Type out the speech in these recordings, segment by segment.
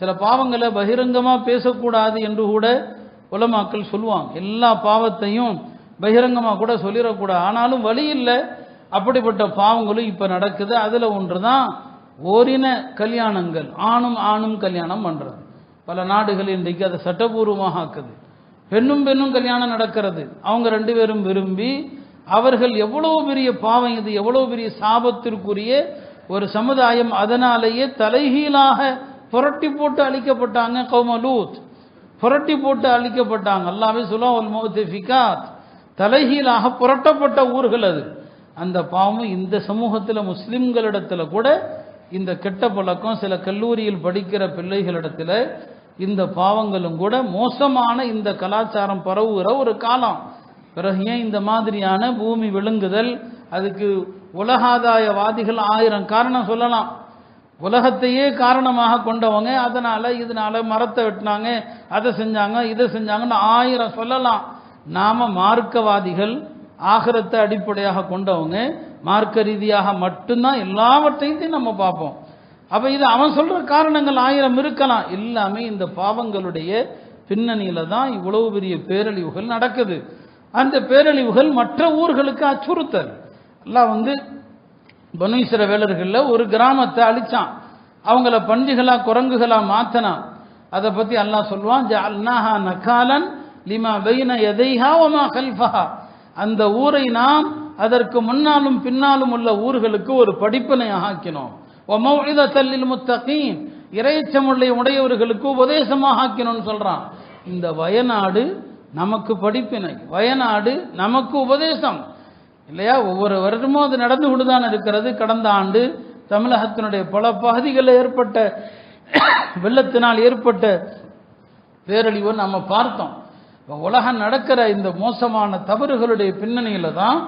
சில பாவங்களை பகிரங்கமாக பேசக்கூடாது என்று கூட உலமாக்கள் சொல்லுவாங்க. எல்லா பாவத்தையும் பகிரங்கமாக கூட சொல்லிடக்கூடாது. ஆனாலும் வழி இல்லை. அப்படிப்பட்ட பாவங்களும் இப்போ நடக்குது. அதில் ஒன்று தான் ஓரின கல்யாணங்கள். ஆணும் ஆணும் கல்யாணம் பண்ணுறது பல நாடுகள் இன்றைக்கு அதை சட்டபூர்வமாக ஆக்குது. பெண்ணும் பெண்ணும் கல்யாணம் நடக்கிறது. அவங்க ரெண்டு பேரும் விரும்பி அவர்கள் எவ்வளவு பெரிய பாவம் இது எவ்வளவு பெரிய சாபத்திற்குரிய ஒரு சமுதாயம் அதனாலேயே தலைகீழாக புரட்டி போட்டு அழிக்கப்பட்டாங்க கௌமலூத் புரட்டி போட்டு அழிக்கப்பட்டாங்க. அல்லாவே சுலாவல் மோத்திஃபிகாத் தலைகீழாக புரட்டப்பட்ட ஊர்கள் அது. அந்த பாவம் இந்த சமூகத்தில் முஸ்லிம்களிடத்தில் கூட இந்த கெட்ட பழக்கம் சில கல்லூரியில் படிக்கிற பிள்ளைகளிடத்தில் இந்த பாவங்களும் கூட மோசமான இந்த கலாச்சாரம் பரவுகிற ஒரு காலம். பிறகு ஏன் இந்த மாதிரியான பூமி விழுங்குதல்? அதுக்கு உலகாதாயவாதிகள் ஆயிரம் காரணம் சொல்லலாம். உலகத்தையே காரணமாக கொண்டவங்க அதனால இதனால மரத்தை வெட்டினாங்க அதை செஞ்சாங்க இதை செஞ்சாங்கன்னு ஆயிரம் சொல்லலாம். நாம மார்க்கவாதிகள் ஆகரத்தை அடிப்படையாக கொண்டவங்க மார்க்க ரீதியாக மட்டும்தான் எல்லாவற்றையும் நம்ம பார்ப்போம். அப்ப இது அவன் சொல்ற காரணங்கள் ஆயிரம் இருக்கலாம். எல்லாமே இந்த பாவங்களுடைய பின்னணியில தான் இவ்வளவு பெரிய பேரழிவுகள் நடக்குது. அந்த பேரழிவுகள் மற்ற ஊர்களுக்கு அச்சுறுத்தல். எல்லாம் வந்து பனீஸ்வர வேலர்களில் ஒரு கிராமத்தை அழிச்சான். அவங்கள பன்றிகளாக குரங்குகளாக மாற்றினான் அதை பற்றி அல்லாஹ் சொல்லுவான் ஜஅல்னாஹா நகாலன் லிமா பைன எதைஹா வமா கல்ஃபஹா. அந்த ஊரை நாம் அதற்கு முன்னாலும் பின்னாலும் உள்ள ஊர்களுக்கு ஒரு படிப்பினை ஆக்கினோம். தல்லில் முத்தகீன். இறைச்சமுள்ள உடையவர்களுக்கு உபதேசமாக ஆக்கினோம்னு சொல்கிறான் இந்த வயநாடு நமக்கு படிப்பினை வயநாடு நமக்கு உபதேசம். இல்லையா? ஒவ்வொரு வருடமும் அது நடந்து கொண்டுதான் இருக்கிறது. கடந்த ஆண்டு தமிழகத்தினுடைய பல பகுதிகளில் ஏற்பட்ட வெள்ளத்தினால் ஏற்பட்ட பேரழிவை நம்ம பார்த்தோம். உலகம் நடக்கிற இந்த மோசமான தவறுகளுடைய பின்னணியில் தான்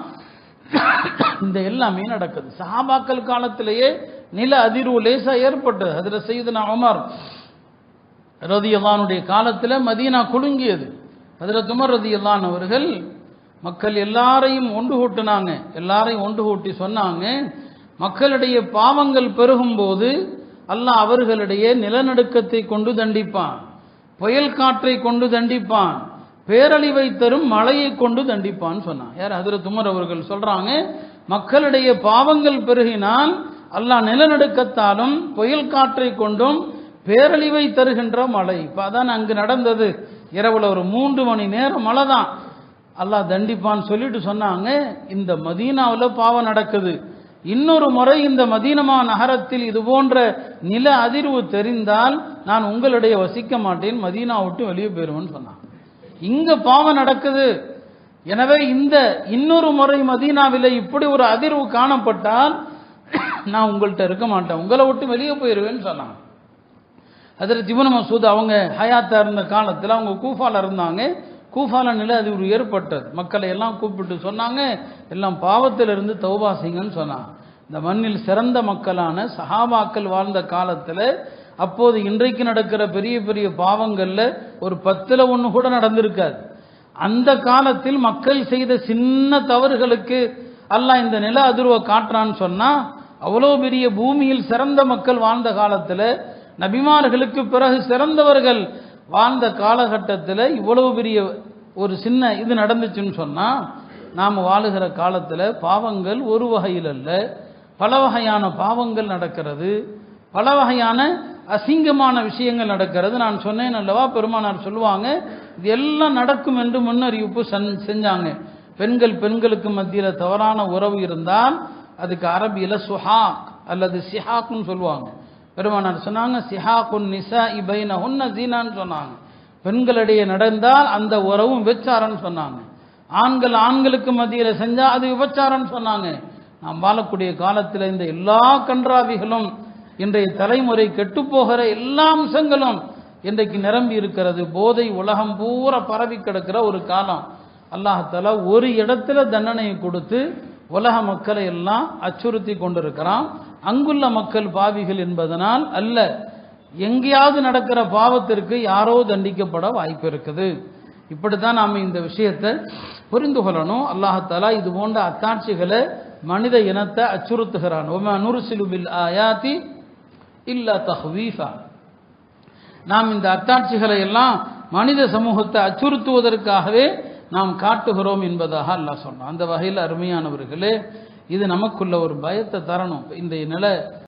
இந்த எல்லாமே நடக்குது. சஹாபாக்கள் காலத்திலேயே நில அதிர்வு லேசாக ஏற்பட்டது. அதில் செய்தனா உமர் ரதியல்லானுடைய காலத்தில் மதீனா குலுங்கியது. அதில் துமர் ரதியல்லான் அவர்கள் மக்கள் எல்லாரையும் ஒன்று கூட்டினாங்க. எல்லாரையும் ஒன்று கூட்டி சொன்னாங்க. மக்களிடையே பாவங்கள் பெருகும்போது அல்லாஹ் அவர்களிடையே நிலநடுக்கத்தை கொண்டு தண்டிப்பான். புயல் காற்றை கொண்டு தண்டிப்பான். பேரழிவை தரும் மழையை கொண்டு தண்டிப்பான்னு சொன்னான். யார்? அதிர துமர் அவர்கள் சொல்றாங்க மக்களிடையே பாவங்கள் பெருகினால் அல்லாஹ் நிலநடுக்கத்தாலும் புயல் காற்றை கொண்டும் பேரழிவை தருகின்ற மழை. இப்போ அதான் அங்கு நடந்தது. இரவுல ஒரு மூன்று மணி நேரம் மழை தான் அல்லாஹ் தண்டிப்பான்னு சொல்லிட்டு சொன்னாங்க இந்த மதீனாவில் பாவம் நடக்குது. இன்னொரு முறை இந்த மதீனமா நகரத்தில் இது போன்ற நில அதிர்வு தெரிந்தால் நான் உங்களிடையே வசிக்க மாட்டேன் மதீனா விட்டு வெளியே போயிருவேன்னு சொன்னான் இங்க பாவம் நடக்குது. எனவே இந்த இன்னொரு முறை மதீனாவில் இப்படி ஒரு அதிர்வு காணப்பட்டால் நான் உங்கள்கிட்ட இருக்க மாட்டேன் உங்களை விட்டு வெளியே போயிருவேன்னு சொன்னான் அதில் ஜிபன் மசூத் அவங்க ஹயாத்தா இருந்த காலத்தில் அவங்க கூஃபால இருந்தாங்க. கூஃபால அது ஒரு ஏற்பட்டது. மக்களை எல்லாம் கூப்பிட்டு சொன்னாங்க எல்லாம் பாவத்திலிருந்து தௌபா செய்யுங்கன்னு சொன்னாங்க இந்த மண்ணில் சிறந்த மக்களான சஹாபாக்கள் வாழ்ந்த காலத்தில் அப்போது இன்றைக்கு நடக்கிற பெரிய பெரிய பாவங்களில் ஒரு பத்தில் ஒன்று கூட நடந்திருக்காது. அந்த காலத்தில் மக்கள் செய்த சின்ன தவறுகளுக்கு அல்லாஹ் இந்த நில அதிர்வை காட்டுறான்னு சொன்னால் அவ்வளோ பெரிய பூமியில் சிறந்த மக்கள் வாழ்ந்த காலத்தில் நபிமார்களுக்கு பிறகு சிறந்தவர்கள் வாழ்ந்த காலகட்டத்தில் இவ்வளவு பெரிய ஒரு சின்ன இது நடந்துச்சுன்னு சொன்னால் நாம் வாழுகிற காலத்தில் பாவங்கள் ஒரு வகையில் அல்ல. பல வகையான பாவங்கள் நடக்கிறது. பல வகையான அசிங்கமான விஷயங்கள் நடக்கிறது. நான் சொன்னேன் அல்லவா பெருமானார் சொல்லுவாங்க இது எல்லாம் நடக்கும் என்று முன்னறிவிப்பு செஞ்- செஞ்சாங்க. பெண்கள் பெண்களுக்கு மத்தியில் தவறான உறவு இருந்தால் அதுக்கு அரபியில் சுஹாக் அல்லது சிஹாக்னு சொல்லுவாங்க. பெருமானார் சொன்னாங்க சிஹாக்குன் நிசா இபைன உன்ன ஜீனான்னு சொன்னாங்க. பெண்களிடையே நடந்தால் அந்த உறவும் விபச்சாரம்னு சொன்னாங்க. ஆண்கள் ஆண்களுக்கு மத்தியில் செஞ்சால் அது விபச்சாரம்னு சொன்னாங்க. நாம் வாழக்கூடிய காலத்தில் இந்த எல்லா கன்றாவிகளும் இன்றைய தலைமுறை கெட்டுப்போகிற எல்லா அம்சங்களும் இன்றைக்கு நிரம்பி இருக்கிறது. போதை உலகம் பூரா பரவி கிடக்கிற ஒரு காலம். அல்லாஹால ஒரு இடத்துல தண்டனையை கொடுத்து உலக மக்களை எல்லாம் அச்சுறுத்தி கொண்டிருக்கிறான். அங்குள்ள மக்கள் பாவிகள் என்பதனால் அல்ல. எங்கேயாவது நடக்கிற பாவத்திற்கு யாரோ தண்டிக்கப்பட வாய்ப்பு இருக்குது. இப்படித்தான் நாம் இந்த விஷயத்தை புரிந்து கொள்ளணும். அல்லாஹாலா இது போன்ற அத்தாட்சிகளை மனித இனத்தை அச்சுறுத்துகிறான். ஒம நுருசிலு ஆயாத்தி இல்லா தஹ்வீஃபா. நாம் இந்த அத்தாட்சிகளை எல்லாம் மனித சமூகத்தை அச்சுறுத்துவதற்காகவே நாம் காட்டுகிறோம் என்பதாக அல்லாஹ் சொன்னான் அந்த வகையில் அருமையானவர்களே இது நமக்குள்ள ஒரு பயத்தை தரணும். இந்த நிலை